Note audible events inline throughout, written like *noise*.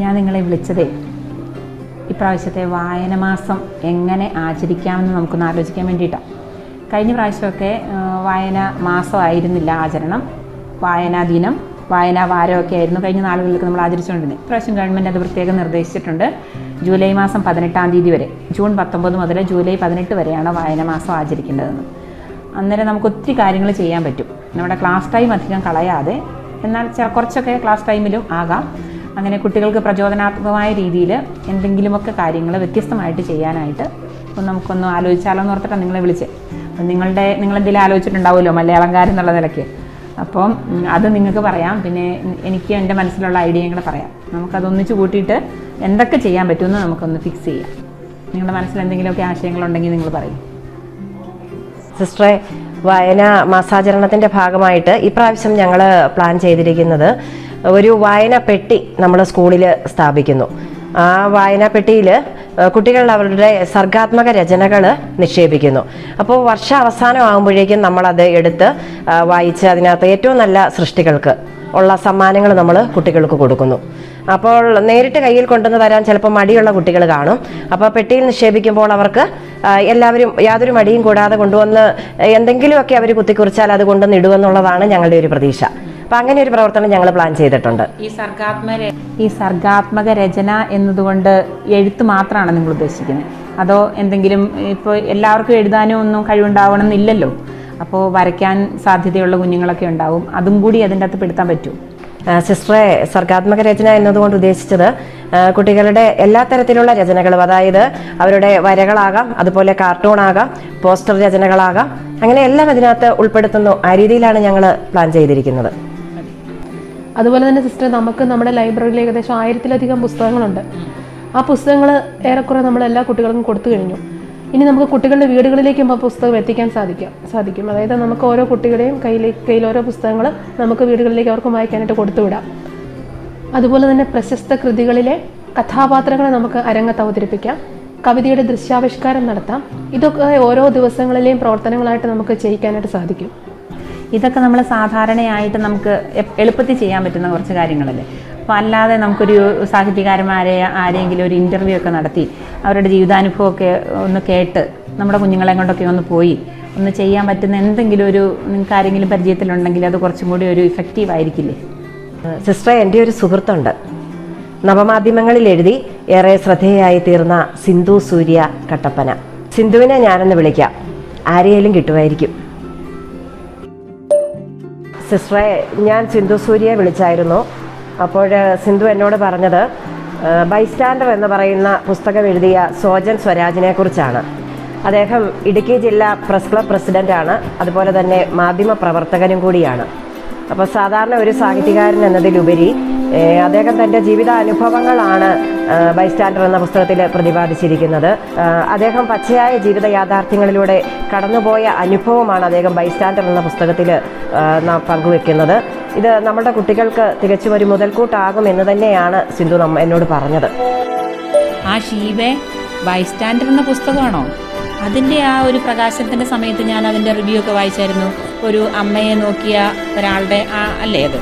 ഞാൻ നിങ്ങളെ വിളിച്ചതേ ഇപ്രാവശ്യത്തെ വായന മാസം എങ്ങനെ ആചരിക്കാമെന്ന് നമുക്കൊന്ന് ആലോചിക്കാൻ വേണ്ടിയിട്ടാണ് കഴിഞ്ഞ പ്രാവശ്യമൊക്കെ വായന മാസമായിരുന്നില്ല ആചരണം. വായനാ ദിനം വായനാ വാരമൊക്കെ ആയിരുന്നു കഴിഞ്ഞ നാളുകളിലൊക്കെ നമ്മൾ ആചരിച്ചുകൊണ്ടിരുന്നത് ഇപ്രാവശ്യം ഗവൺമെന്റ് അത് പ്രത്യേകം നിർദ്ദേശിച്ചിട്ടുണ്ട്. ജൂലൈ മാസം പതിനെട്ടാം തീയതി വരെ ജൂൺ പത്തൊമ്പത് മുതൽ ജൂലൈ പതിനെട്ട് വരെയാണ് വായന മാസം ആചരിക്കേണ്ടതെന്ന്. അന്നേരം നമുക്ക് ഒത്തിരി കാര്യങ്ങൾ ചെയ്യാൻ പറ്റും. നമ്മുടെ ക്ലാസ് ടൈം അധികം കളയാതെ എന്നാൽ ചില കുറച്ചൊക്കെ ക്ലാസ് ടൈമിലും ആകാം. അങ്ങനെ കുട്ടികൾക്ക് പ്രചോദനാത്മകമായ രീതിയിൽ എന്തെങ്കിലുമൊക്കെ കാര്യങ്ങൾ വ്യത്യസ്തമായിട്ട് ചെയ്യാനായിട്ട് ഒന്ന് നമുക്കൊന്ന് ആലോചിച്ചാലോ എന്ന് ഓർത്തിട്ടാണ് നിങ്ങളെ വിളിച്ചത് അപ്പം നിങ്ങളുടെ നിങ്ങളെന്തെങ്കിലും ആലോചിച്ചിട്ടുണ്ടാവുമല്ലോ മലയാളംകാരൻ എന്നുള്ള നിലയ്ക്ക്. അപ്പം അത് നിങ്ങൾക്ക് പറയാം. പിന്നെ എനിക്ക് എന്റെ മനസ്സിലുള്ള ഐഡിയകൾ പറയാം. നമുക്കതൊന്നിച്ച് കൂട്ടിയിട്ട് എന്തൊക്കെ ചെയ്യാൻ പറ്റുമെന്ന് നമുക്കൊന്ന് ഫിക്സ് ചെയ്യാം. നിങ്ങളുടെ മനസ്സിൽ എന്തെങ്കിലുമൊക്കെ ആശയങ്ങളുണ്ടെങ്കിൽ നിങ്ങൾ പറയും. സിസ്റ്ററെ വായന മാസാചരണത്തിന്റെ ഭാഗമായിട്ട് ഇപ്രാവശ്യം ഞങ്ങൾ പ്ലാൻ ചെയ്തിരിക്കുന്നത് ഒരു വായന പെട്ടി നമ്മൾ സ്കൂളിൽ സ്ഥാപിക്കുന്നു. ആ വായന പെട്ടിയിൽ കുട്ടികൾ അവരുടെ സർഗാത്മക രചനകൾ നിക്ഷേപിക്കുന്നു. അപ്പോൾ വർഷ അവസാനം ആകുമ്പോഴേക്കും നമ്മളത് എടുത്ത് വായിച്ച് അതിനകത്ത് ഏറ്റവും നല്ല സൃഷ്ടികൾക്ക് ഉള്ള സമ്മാനങ്ങൾ നമ്മൾ കുട്ടികൾക്ക് കൊടുക്കുന്നു. അപ്പോൾ നേരിട്ട് കയ്യിൽ കൊണ്ടുവന്ന് തരാൻ ചിലപ്പോൾ മടിയുള്ള കുട്ടികൾ കാണും. അപ്പോൾ പെട്ടിയിൽ നിക്ഷേപിക്കുമ്പോൾ അവർക്ക് എല്ലാവരും യാതൊരു മടിയും കൂടാതെ കൊണ്ടുവന്ന് എന്തെങ്കിലുമൊക്കെ അവർ കുത്തിക്കുറിച്ചാൽ അത് കൊണ്ടുവന്ന് ഇടുമെന്നുള്ളതാണ് ഞങ്ങളുടെ ഒരു പ്രതീക്ഷ. അപ്പം അങ്ങനെ ഒരു പ്രവർത്തനം ഞങ്ങൾ പ്ലാൻ ചെയ്തിട്ടുണ്ട്. ഈ സർഗാത്മക ഈ സർഗാത്മക രചന എന്നതുകൊണ്ട് എഴുത്ത് മാത്രമാണ് നിങ്ങൾ ഉദ്ദേശിക്കുന്നത് അതോ എന്തെങ്കിലും ഇപ്പോൾ എല്ലാവർക്കും എഴുതാനും ഒന്നും കഴിവുണ്ടാവണം എന്നില്ലല്ലോ? അപ്പോൾ വരയ്ക്കാൻ സാധ്യതയുള്ള കുഞ്ഞുങ്ങളൊക്കെ ഉണ്ടാവും. അതും കൂടി അതിന്റെ അകത്ത് പെടുത്താൻ പറ്റും. സിസ്റ്ററെ സർഗാത്മക രചന എന്നതുകൊണ്ട് ഉദ്ദേശിച്ചത് കുട്ടികളുടെ എല്ലാ തരത്തിലുള്ള രചനകളും അതായത് അവരുടെ വരകളാകാം അതുപോലെ കാർട്ടൂൺ ആകാം പോസ്റ്റർ രചനകളാകാം അങ്ങനെ എല്ലാം അതിനകത്ത് ഉൾപ്പെടുത്തുന്നു ആ രീതിയിലാണ് ഞങ്ങൾ പ്ലാൻ ചെയ്തിരിക്കുന്നത്. അതുപോലെ തന്നെ സിസ്റ്റർ നമുക്ക് നമ്മുടെ ലൈബ്രറിയിൽ ഏകദേശം ആയിരത്തിലധികം പുസ്തകങ്ങളുണ്ട്. ആ പുസ്തകങ്ങൾ ഏറെക്കുറെ നമ്മൾ എല്ലാ കുട്ടികൾക്കും കൊടുത്തു കഴിഞ്ഞു. ഇനി നമുക്ക് കുട്ടികളുടെ വീടുകളിലേക്കും ആ പുസ്തകം എത്തിക്കാൻ സാധിക്കാം സാധിക്കും. അതായത് നമുക്ക് ഓരോ കുട്ടികളുടെയും കയ്യിലേക്ക് കയ്യിൽ ഓരോ പുസ്തകങ്ങൾ നമുക്ക് വീടുകളിലേക്ക് അവർക്ക് വായിക്കാനായിട്ട് കൊടുത്തുവിടാം അതുപോലെ തന്നെ പ്രശസ്ത കൃതികളിലെ കഥാപാത്രങ്ങളെ നമുക്ക് അരങ്ങത്ത് അവതരിപ്പിക്കാം. കവിതയുടെ ദൃശ്യാവിഷ്കാരം നടത്താം. ഇതൊക്കെ ഓരോ ദിവസങ്ങളിലെയും പ്രവർത്തനങ്ങളായിട്ട് നമുക്ക് ചെയ്യിക്കാനായിട്ട് സാധിക്കും. ഇതൊക്കെ നമ്മൾ സാധാരണയായിട്ട് നമുക്ക് എളുപ്പത്തിൽ ചെയ്യാൻ പറ്റുന്ന കുറച്ച് കാര്യങ്ങളല്ലേ. അപ്പോൾ അല്ലാതെ നമുക്കൊരു സാഹിത്യകാരന്മാരെ ആരെങ്കിലും ഒരു ഇന്റർവ്യൂ ഒക്കെ നടത്തി അവരുടെ ജീവിതാനുഭവമൊക്കെ ഒന്ന് കേട്ട് നമ്മുടെ കുഞ്ഞുങ്ങളെ കൊണ്ടൊക്കെ ഒന്ന് പോയി ഒന്ന് ചെയ്യാൻ പറ്റുന്ന എന്തെങ്കിലും ഒരു നിങ്ങൾക്ക് ആരെങ്കിലും പരിചയത്തിലുണ്ടെങ്കിൽ അത് കുറച്ചും കൂടി ഒരു ഇഫക്റ്റീവ് ആയിരിക്കില്ലേ? സിസ്റ്റർ എന്റെ ഒരു സുഹൃത്തുണ്ട്. നവമാധ്യമങ്ങളിൽ എഴുതി ഏറെ ശ്രദ്ധേയായി തീർന്ന സിന്ധു സൂര്യ കട്ടപ്പന. സിന്ധുവിനെ ഞാനൊന്ന് വിളിക്കാം. ആരെയും കിട്ടുമായിരിക്കും. സിസ്റ്ററെ ഞാൻ സിന്ധു സൂര്യയെ വിളിച്ചായിരുന്നു. അപ്പോൾ സിന്ധു എന്നോട് പറഞ്ഞത് ബൈസ്റ്റാൻഡർ എന്ന് പറയുന്ന പുസ്തകം എഴുതിയ സോജൻ സ്വരാജിനെ കുറിച്ചാണ്. അദ്ദേഹം ഇടുക്കി ജില്ലാ പ്രസ് ക്ലബ് പ്രസിഡന്റാണ്. അതുപോലെ തന്നെ മാധ്യമ പ്രവർത്തകനും കൂടിയാണ്. അപ്പോൾ സാധാരണ ഒരു സാഹിത്യകാരൻ എന്നതിലുപരി അദ്ദേഹം തന്റെ ജീവിതാനുഭവങ്ങളാണ് ബൈസ്റ്റാൻഡർ എന്ന പുസ്തകത്തിൽ പ്രതിപാദിച്ചിരിക്കുന്നത്. അദ്ദേഹം പച്ചയായ ജീവിത യാഥാർത്ഥ്യങ്ങളിലൂടെ കടന്നുപോയ അനുഭവമാണ് അദ്ദേഹം ബൈസ്റ്റാൻഡർ എന്ന പുസ്തകത്തിൽ നാം പങ്കുവെക്കുന്നത്. ഇത് നമ്മുടെ കുട്ടികൾക്ക് തികച്ചും ഒരു മുതൽക്കൂട്ടാകും എന്ന് തന്നെയാണ് സിന്ധു എന്നോട് പറഞ്ഞത്. ആ ഷീബെ ബൈസ്റ്റാൻഡർ എന്ന പുസ്തകമാണോ? അതിന്റെ ആ ഒരു പ്രകാശത്തിന്റെ സമയത്ത് ഞാൻ അതിന്റെ റിവ്യൂ ഒക്കെ വായിച്ചായിരുന്നു. ഒരു അമ്മയെ നോക്കിയ ഒരാളുടെ ആ അല്ലേ അത്?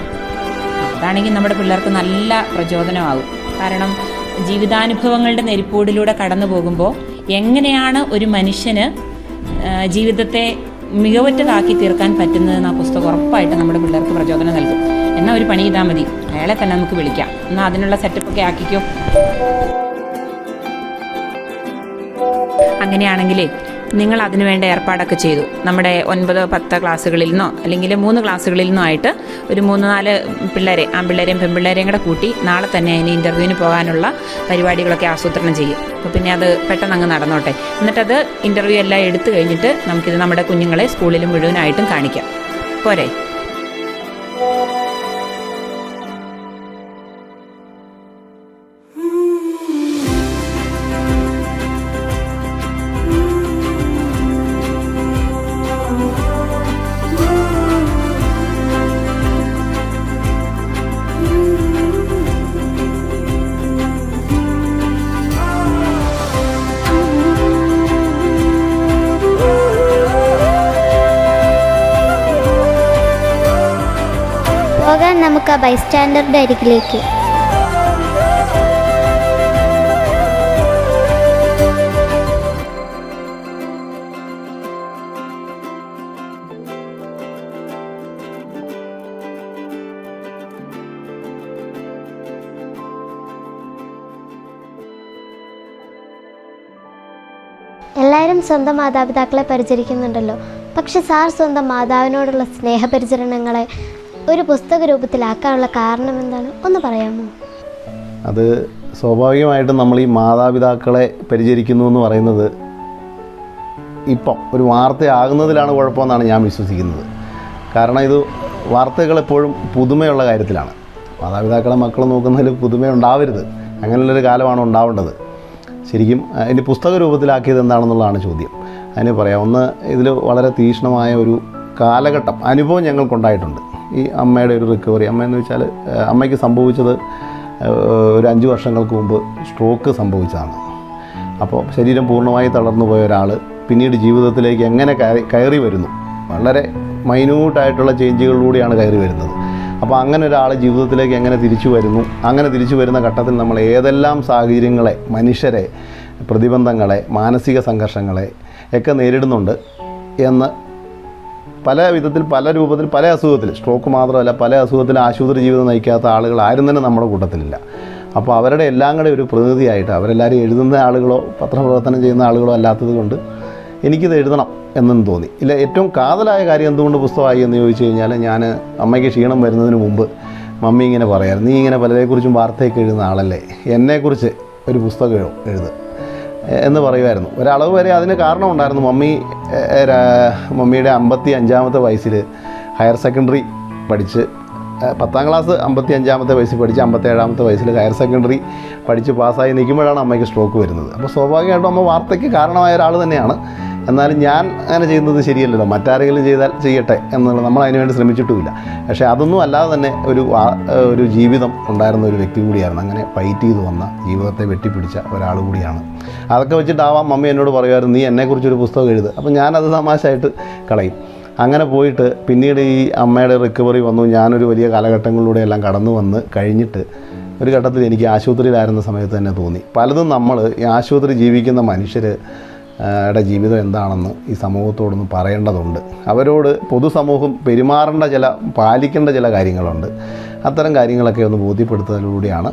അതാണെങ്കിൽ നമ്മുടെ പിള്ളേർക്ക് നല്ല പ്രചോദനമാകും. കാരണം ജീവിതാനുഭവങ്ങളുടെ നെരിപ്പോടിലൂടെ കടന്നു പോകുമ്പോൾ എങ്ങനെയാണ് ഒരു മനുഷ്യന് ജീവിതത്തെ മികവറ്റതാക്കി തീർക്കാൻ പറ്റുന്നതെന്ന് ആ പുസ്തകം ഉറപ്പായിട്ട് നമ്മുടെ പിള്ളേർക്ക് പ്രചോദനം നൽകും. എന്നാൽ ഒരു പണി ചെയ്താൽ മതി. അയാളെ തന്നെ നമുക്ക് വിളിക്കാം. എന്നാൽ അതിനുള്ള സെറ്റപ്പൊക്കെ ആക്കിക്കോ. അങ്ങനെയാണെങ്കിലേ നിങ്ങൾ അതിനുവേണ്ട ഏർപ്പാടൊക്കെ ചെയ്തു. നമ്മുടെ ഒൻപത് പത്ത് ക്ലാസ്സുകളിൽ നിന്നോ അല്ലെങ്കിൽ മൂന്ന് ക്ലാസ്സുകളിൽ നിന്നോ ആയിട്ട് ഒരു മൂന്ന് നാല് പിള്ളേരെ ആൺപിള്ളേരെയും പെൺപിള്ളേരെയും കൂടെ കൂട്ടി നാളെ തന്നെ അതിന് ഇന്റർവ്യൂവിന് പോകാനുള്ള പരിപാടികളൊക്കെ ആസൂത്രണം ചെയ്യും. അപ്പോൾ പിന്നെ അത് പെട്ടെന്ന് അങ്ങ് നടന്നോട്ടെ. എന്നിട്ടത് ഇന്റർവ്യൂ എല്ലാം എടുത്തു കഴിഞ്ഞിട്ട് നമുക്കിത് നമ്മുടെ കുഞ്ഞുങ്ങളെ സ്കൂളിൽ മുഴുവനായിട്ടും കാണിക്കാം. പോരെ? ബൈസ്റ്റാൻഡറുടെ അരികിലേക്ക് എല്ലാവരും സ്വന്തം മാതാപിതാക്കളെ പരിചരിക്കുന്നുണ്ടല്ലോ. പക്ഷെ സാർ സ്വന്തം മാതാവിനോടുള്ള സ്നേഹപരിചരണങ്ങളെ ഒരു പുസ്തക രൂപത്തിലാക്കാനുള്ള കാരണം എന്താണ്? ഒന്ന് പറയാമോ? അത് സ്വാഭാവികമായിട്ടും നമ്മൾ ഈ മാതാപിതാക്കളെ പരിചരിക്കുന്നു എന്ന് പറയുന്നത് ഇപ്പം ഒരു വാർത്തയാകുന്നതിലാണ് കുഴപ്പമെന്നാണ് ഞാൻ വിശ്വസിക്കുന്നത്. കാരണം ഇത് വാർത്തകൾ എപ്പോഴും പുതുമയുള്ള കാര്യത്തിലാണ്. മാതാപിതാക്കളെ മക്കൾ നോക്കുന്നതിൽ പുതുമ ഉണ്ടാവരുത്. അങ്ങനെയുള്ളൊരു കാലമാണ് ഉണ്ടാവേണ്ടത്. ശരിക്കും അതിന്റെ പുസ്തക രൂപത്തിലാക്കിയത് എന്താണെന്നുള്ളതാണ് ചോദ്യം. അതിന് പറയാം ഒന്ന് ഇതിൽ വളരെ തീക്ഷ്ണമായ ഒരു കാലഘട്ടം അനുഭവം ഞങ്ങൾക്കുണ്ടായിട്ടുണ്ട്. ഈ അമ്മയുടെ ഒരു റിക്കവറി അമ്മ എന്ന് വെച്ചാൽ അമ്മയ്ക്ക് സംഭവിച്ചത് ഒരു അഞ്ച് വർഷങ്ങൾക്ക് മുമ്പ് സ്ട്രോക്ക് സംഭവിച്ചതാണ്. അപ്പോൾ ശരീരം പൂർണമായി തളർന്നു പോയ ഒരാൾ പിന്നീട് ജീവിതത്തിലേക്ക് എങ്ങനെ കയറി കയറി വരുന്നു? വളരെ മൈന്യൂട്ടായിട്ടുള്ള ചേഞ്ചുകളിലൂടെയാണ് കയറി വരുന്നത്. അപ്പോൾ അങ്ങനെ ഒരാൾ ജീവിതത്തിലേക്ക് എങ്ങനെ തിരിച്ചു വരുന്നു? അങ്ങനെ തിരിച്ചു വരുന്ന ഘട്ടത്തിൽ നമ്മൾ ഏതെല്ലാം സാഹചര്യങ്ങളെ മനുഷ്യരെ പ്രതിബന്ധങ്ങളെ മാനസിക സംഘർഷങ്ങളെ ഒക്കെ നേരിടുന്നുണ്ട് എന്ന് പല വിധത്തിൽ പല രൂപത്തിൽ പല അസുഖത്തിൽ സ്ട്രോക്ക് മാത്രമല്ല പല അസുഖത്തിൽ ആശുപത്രി ജീവിതം നയിക്കാത്ത ആളുകൾ ആരും തന്നെ നമ്മുടെ കൂട്ടത്തിലില്ല. അപ്പോൾ അവരുടെ എല്ലാം കൂടെ ഒരു പ്രതിനിധിയായിട്ട് അവരെല്ലാവരും എഴുതുന്ന ആളുകളോ പത്രപ്രവർത്തനം ചെയ്യുന്ന ആളുകളോ അല്ലാത്തത് കൊണ്ട് എനിക്കിത് എഴുതണം എന്നും തോന്നി. ഇല്ല ഏറ്റവും കാതലായ കാര്യം എന്തുകൊണ്ട് പുസ്തകമായി എന്ന് ചോദിച്ചു കഴിഞ്ഞാൽ ഞാൻ അമ്മയ്ക്ക് ക്ഷീണം വരുന്നതിന് മുമ്പ് മമ്മി ഇങ്ങനെ പറയാറ് നീ ഇങ്ങനെ പലരെക്കുറിച്ചും വാർത്തയൊക്കെ എഴുതുന്ന ആളല്ലേ എന്നെക്കുറിച്ച് ഒരു പുസ്തകം എഴു- എഴുത്. എന്ന് പറയുമായിരുന്നു. ഒരളവ് വരെ അതിന് കാരണമുണ്ടായിരുന്നു. മമ്മി മമ്മിയുടെ അമ്പത്തി അഞ്ചാമത്തെ വയസ്സിൽ ഹയർ സെക്കൻഡറി പഠിച്ച് പത്താം ക്ലാസ് അമ്പത്തി അഞ്ചാമത്തെ വയസ്സിൽ പഠിച്ച് അമ്പത്തേഴാമത്തെ വയസ്സിൽ ഹയർ സെക്കൻഡറി പഠിച്ച് പാസ്സായി നിൽക്കുമ്പോഴാണ് അമ്മയ്ക്ക് സ്ട്രോക്ക് വരുന്നത്. അപ്പോൾ സ്വാഭാവികമായിട്ടും അമ്മ വാർത്തയ്ക്ക് കാരണമായ ഒരാൾ തന്നെയാണ്. എന്നാലും ഞാൻ അങ്ങനെ ചെയ്യുന്നത് ശരിയല്ലല്ലോ. മറ്റാരെങ്കിലും ചെയ്താൽ ചെയ്യട്ടെ എന്നുള്ള നമ്മൾ അതിന് വേണ്ടി ശ്രമിച്ചിട്ടുമില്ല. പക്ഷേ അതൊന്നും അല്ലാതെ തന്നെ ഒരു ഒരു ജീവിതം ഉണ്ടായിരുന്ന ഒരു വ്യക്തി കൂടിയായിരുന്നു. അങ്ങനെ ഫൈറ്റ് ചെയ്ത് വന്ന ജീവിതത്തെ വെട്ടിപ്പിടിച്ച ഒരാൾ കൂടിയാണ്. അതൊക്കെ വെച്ചിട്ടാവാം മമ്മി എന്നോട് പറയുമായിരുന്നു നീ എന്നെക്കുറിച്ചൊരു പുസ്തകം എഴുത്. അപ്പോൾ ഞാനത് തമാശയായിട്ട് കളയും. അങ്ങനെ പോയിട്ട് പിന്നീട് ഈ അമ്മയുടെ റിക്കവറി വന്നു. ഞാനൊരു വലിയ കാലഘട്ടങ്ങളിലൂടെ എല്ലാം കടന്നു വന്ന് കഴിഞ്ഞിട്ട് ഒരു ഘട്ടത്തിൽ എനിക്ക് ആശുപത്രിയിലായിരുന്ന സമയത്ത് തന്നെ തോന്നി. പലതും നമ്മൾ ഈ ആശുപത്രി ജീവിക്കുന്ന മനുഷ്യർ യുടെ ജീവിതം എന്താണെന്ന് ഈ സമൂഹത്തോടൊന്ന് പറയേണ്ടതുണ്ട്. അവരോട് പൊതുസമൂഹം പെരുമാറേണ്ട ചില പാലിക്കേണ്ട ചില കാര്യങ്ങളുണ്ട്. അത്തരം കാര്യങ്ങളൊക്കെ ഒന്ന് ബോധ്യപ്പെടുത്തുന്നതിലൂടെയാണ്